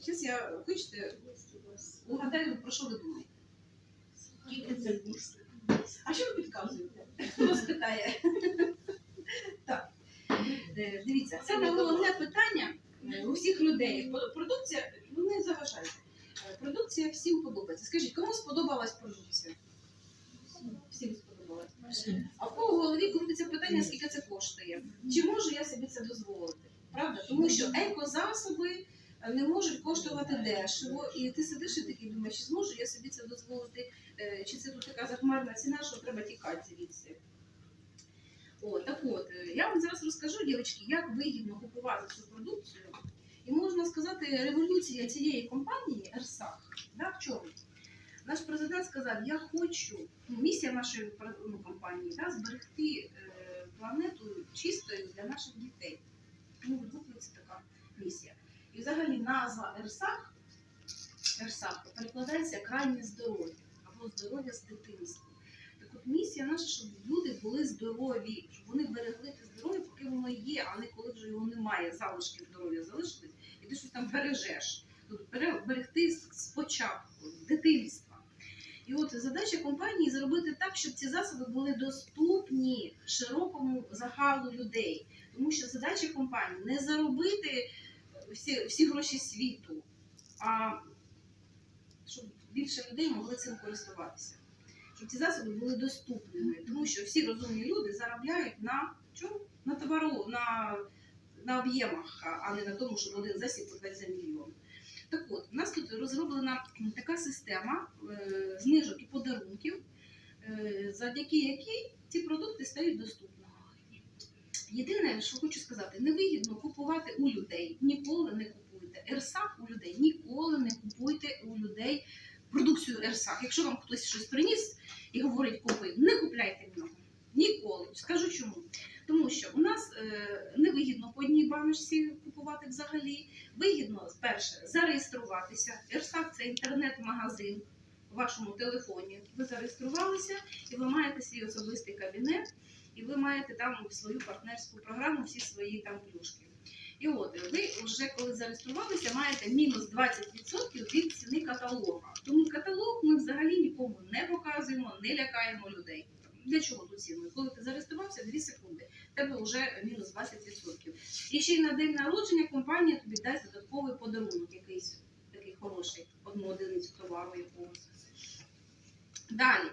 Зараз я хочете угадаю, про що ви думаєте. Скільки це коштує? А що ви підказуєте? Хто вас питає? Так. Е, Дивіться, саме головне питання е, у всіх людей. Продукція, ну не заважайте. Е, Продукція всім подобається. Скажіть, кому сподобалась продукція? Всім сподобалась. А в кого в голові крутиться питання, скільки це коштує? Чи можу я собі це дозволити? Правда? Тому що екозасоби не можуть коштувати дешево, і ти сидиш і такий думаєш, чи зможу я собі це дозволити, Е, чи це тут така захмарна ціна, що треба тікати звідси. О, так от, е, я вам зараз розкажу, дівчатки, як вигідно купувати цю продукцію. І можна сказати, революція цієї компанії Ерсах. Да, в чому? Наш президент сказав, я хочу, ну, місія нашої ну, компанії да, зберегти е, планету чистою для наших дітей. Ну, це така місія. І взагалі назва Ерсах, Ерсах перекладається крайнє здоров'я або здоров'я з дитинства. Так от місія наша, щоб люди були здорові, щоб вони берегли те здоров'я, поки воно є, а не коли вже його немає, залишки здоров'я залишились, і ти щось там бережеш. Тобто берегти спочатку, дитинства. І от задача компанії зробити так, щоб ці засоби були доступні широкому загалу людей. Тому що задача компанії не заробити всі, всі гроші світу, а щоб більше людей могли цим користуватися. Щоб ці засоби були доступними. Тому що всі розумні люди заробляють на чому? На товару, на, на об'ємах, а- не на тому, щоб один засіб продати за мільйон. Так от, у нас тут розроблена така система е, знижок і подарунків, е, завдяки якій ці продукти стають доступними. Єдине, що хочу сказати, невигідно купувати у людей. Ніколи не купуйте. Ерсах у людей ніколи не купуйте у людей продукцію Ерсах. Якщо вам хтось щось приніс і говорить купи, не купляйте в нього. Ніколи. Скажу чому. Тому що у нас е, невигідно по одній баночці купувати взагалі. Вигідно перше зареєструватися. Ерсак це інтернет-магазин в вашому телефоні. Ви зареєструвалися і ви маєте свій особистий кабінет, і ви маєте там свою партнерську програму, всі свої там плюшки. І от ви вже коли зареєструвалися, маєте мінус 20% від ціни каталога. Тому каталог ми взагалі нікому не показуємо, не лякаємо людей. Для чого тут ціну? Коли ти зареєструвався, 2 секунди, тебе вже мінус 20%. І ще й на день народження компанія тобі дасть додатковий подарунок, якийсь такий хороший, одну одиницю товару якогось. Далі.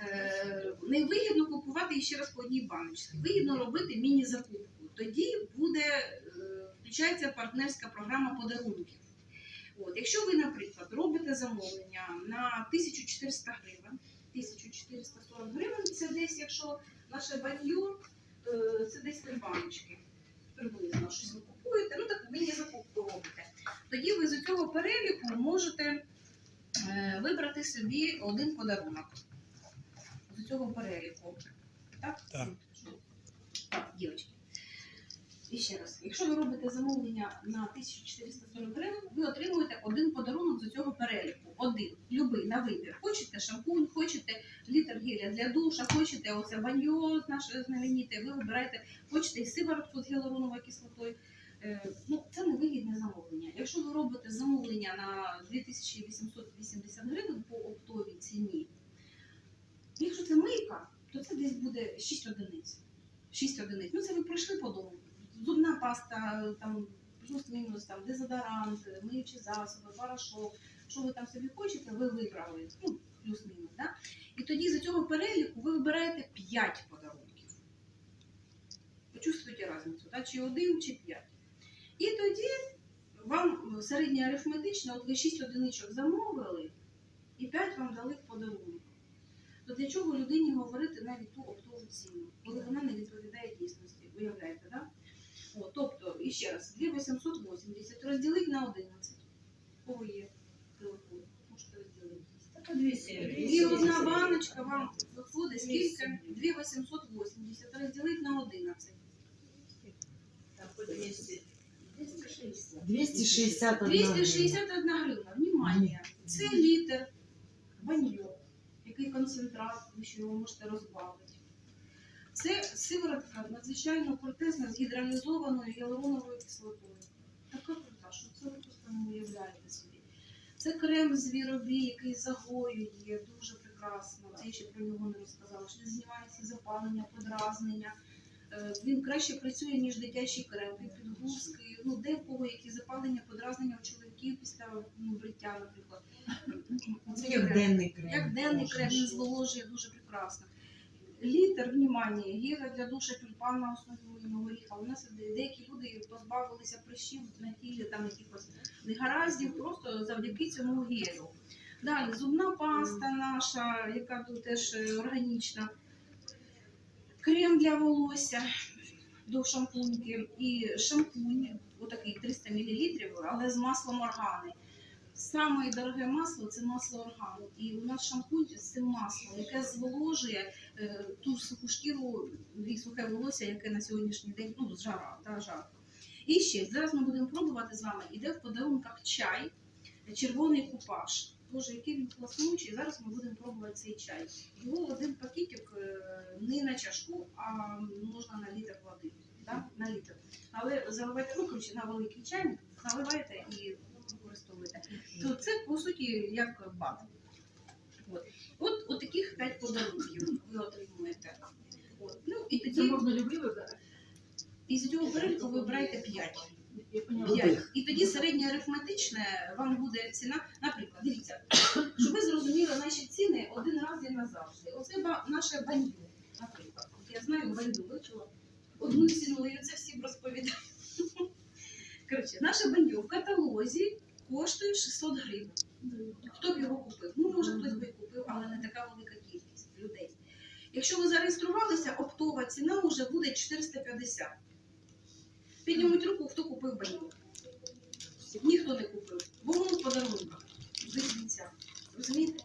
Е, невигідно купувати ще раз по одній баночці. Вигідно робити міні-закупку. Тоді буде, е, включається партнерська програма подарунків. От, якщо ви, наприклад, робите замовлення на 1400 гривень, 1440 гривень це десь, якщо наше баньо, е, це десь три баночки. Приблизно щось ви купуєте, ну так міні-закупку робите. Тоді ви з цього переліку можете вибрати собі один подарунок цього переліку. Так? Так. Дівчатки. І ще раз, якщо ви робите замовлення на 1440 гривень, ви отримуєте один подарунок з цього переліку. Один, любий, на вибір. Хочете шампунь, хочете літр геля для душа, хочете оце баньо наше знамените, ви вибираєте, хочете і сиворотку з гіалуроновою кислотою. Е, Ну, це невигідне замовлення. Якщо ви робите замовлення на 2880 гривень по оптовій ціні, якщо це мийка, то це десь буде 6 одиниць. 6 одиниць. Ну це ви пройшли по дому. Зубна паста, там плюс-мінус, там дезодорант, миючі засоби, порошок. Що ви там собі хочете, ви вибрали. Ну, плюс-мінус, да? І тоді з цього переліку ви вибираєте 5 подарунків. Почувствуйте різницю, да? чи один, чи 5. І тоді вам середня арифметична, от ви 6 одиничок замовили, і 5 вам дали в подарунок. То для чого людині говорити навіть ту оптову ціну, коли вона не відповідає дійсності? Уявляєте, так? Да? О, тобто, і ще раз, 2880 розділити на 11. У Кого є телефон? Можете розділити. Така 200 І одна баночка вам виходить скільки? 2880 розділити на 11. Так, по 200. 260. 261 261 гривна. Внимание. Це літр баньйо, який концентрат, ви що його можете розбавити. Це сиворотка надзвичайно протезна з гідралізованою гіалуроновою кислотою. Така крута, що це ви просто не уявляєте. собі. Це крем звіробій, який загоює, дуже прекрасно. Я ще про нього не розказала. Що знімається запалення, подразнення. Е, Він краще працює, ніж дитячий крем, від підгузки. Ну, де в кого які запалення, подразнення у чоловіків після ну, бриття, наприклад. Це Як крем. денний крем. Як денний крем, він зволожує дуже прекрасно. Літр, внимання, гіра для душа тюльпан на основі горіха. У нас деякі люди позбавилися прищів на тілі, там якихось негараздів, просто завдяки цьому гелю. Далі зубна паста наша, яка тут теж е, органічна. Крем для волосся до шампуньки і шампунь, отакий 300 мл, але з маслом органи. Саме дороге масло це масло органу. І у нас шампунь з цим маслом, яке зволожує е, ту суху шкіру і сухе волосся, яке на сьогоднішній день ну, жара, та жарко. І ще зараз ми будемо пробувати з вами. Іде в подарунках чай, червоний купаж. Боже, який він класнючий. Зараз ми будемо пробувати цей чай. Його один пакетик е, не на чашку, а можна на літр води. Да? На літр. Але заливайте, коротше, на великий чайник, заливаєте і використовуєте. То це по суті як бат. От, от, от таких п'ять подарунків ви отримуєте. От. Ну і Це можна любий вибирати. із цього переліку ви вибираєте п'ять. Я поняла. П'ять. І тоді середнє арифметичне вам буде ціна. Наприклад, дивіться, щоб ви зрозуміли наші ціни один раз і назавжди. Оце ба- наше баню, наприклад. От Я знаю баню, вивчила одну ціну, і це всім розповідаю. Коротше, наше баню в каталозі коштує 600 гривень. Хто б його купив? Ну, може, хтось би і купив, але не така велика кількість людей. Якщо ви зареєструвалися, оптова ціна вже буде 450. Піднімуть руку, хто купив баню. Ніхто не купив, бо воно в подарунках. Без. Розумієте?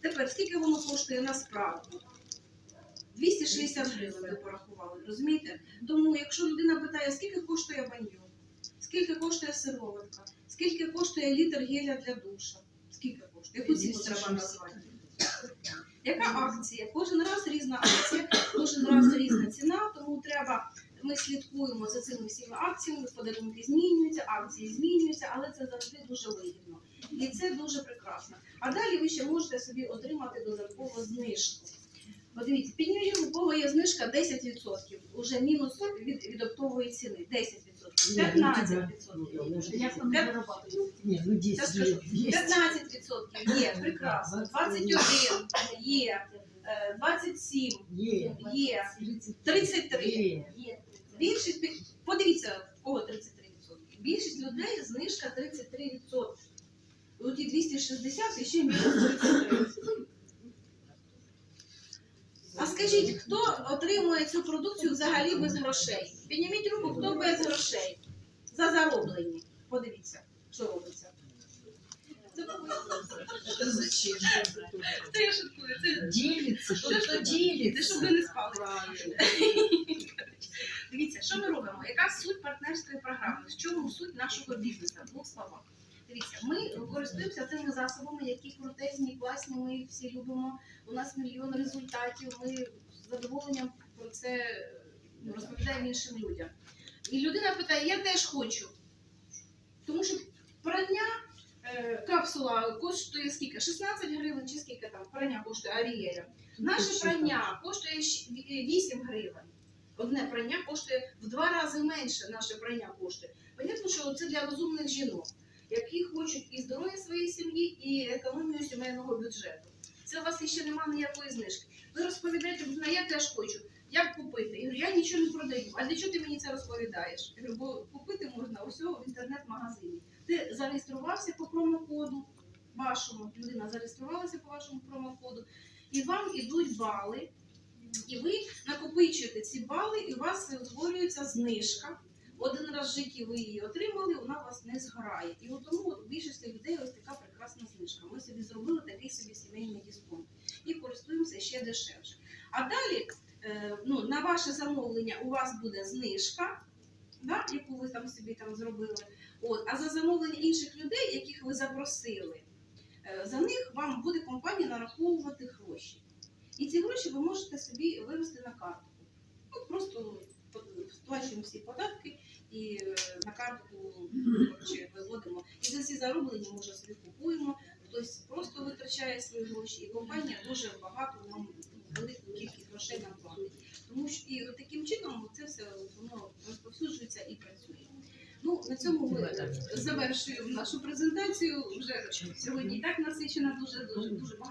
Тепер, скільки воно коштує насправді? 260 гривень ви порахували, розумієте? Тому, якщо людина питає, скільки коштує баню, скільки коштує сироватка, скільки коштує літр геля для душа, скільки коштує? Яку ціну треба назвати? Яка акція? Кожен раз різна акція, кожен раз різна ціна, тому треба. Ми слідкуємо за цими всіма акціями, подарунки змінюються, акції змінюються, але це завжди дуже вигідно. І це дуже прекрасно. А далі ви ще можете собі отримати додаткову знижку. Подивіться, підніміть, у кого є знижка 10%, уже мінус від, від оптової ціни 10%, 15%. Як там П'ят- зарабатывать? Ні, ну Я 10 скажу, є. 15% є, прекрасно, 21 є, е, 27 Є. є, 33 Є. Більшість, подивіться, в кого 33%. Більшість людей знижка 33%. І оті 260 і ще мінус 33%. А скажіть, хто отримує цю продукцію взагалі без грошей? Підніміть руку, хто без грошей. За зароблені. Подивіться, що робиться. Це Зачем? Це я шуткую, це Ділиться, що Це то Це щоб ви не спали. Дивіться, що ми робимо? Яка суть партнерської програми? В чому суть нашого бізнесу? В двох словах. Дивіться, ми користуємося цими засобами, які крутезні, класні, ми всі любимо. У нас мільйон результатів. Ми з задоволенням про це ну, розповідаємо іншим людям. І людина питає: я теж хочу. Тому що прання е, капсула коштує скільки? 16 гривень чи скільки там прання коштує Арієля. Наше прання коштує щ- 8 гривень. Одне прання коштує в два рази менше наше прання коштує. Понятно, що це для розумних жінок, які хочуть і здоров'я своєї сім'ї, і економію сімейного бюджету. Це у вас ще немає ніякої знижки. Ви розповідаєте, «Ну, я теж хочу. Як купити? Я говорю, я нічого не продаю. А для чого ти мені це розповідаєш? Я говорю, бо купити можна усього в інтернет-магазині. Ти зареєструвався по промокоду вашому, людина зареєструвалася по вашому промокоду, і вам ідуть бали, і ви накопичуєте ці бали, і у вас утворюється знижка. Один раз в житті ви її отримали, вона у вас не згорає. І от тому у більшості людей ось така прекрасна знижка. Ми собі зробили такий собі сімейний дисконт і користуємося ще дешевше. А далі е, ну, на ваше замовлення у вас буде знижка, да, яку ви там собі там зробили. От, а за замовлення інших людей, яких ви запросили, е, за них вам буде компанія нараховувати гроші. І ці гроші ви можете собі вивести на картку. Ну, просто сплачуємо всі податки і е, на коротше, виводимо. І за ці зароблені ми вже собі купуємо. Хтось просто витрачає свої гроші, і компанія дуже багато нам велику кількість грошей нам платить. Тому що і таким чином це все воно розповсюджується і працює. Ну на цьому ми завершуємо нашу презентацію. Вже сьогодні і так насичена дуже дуже дуже багато.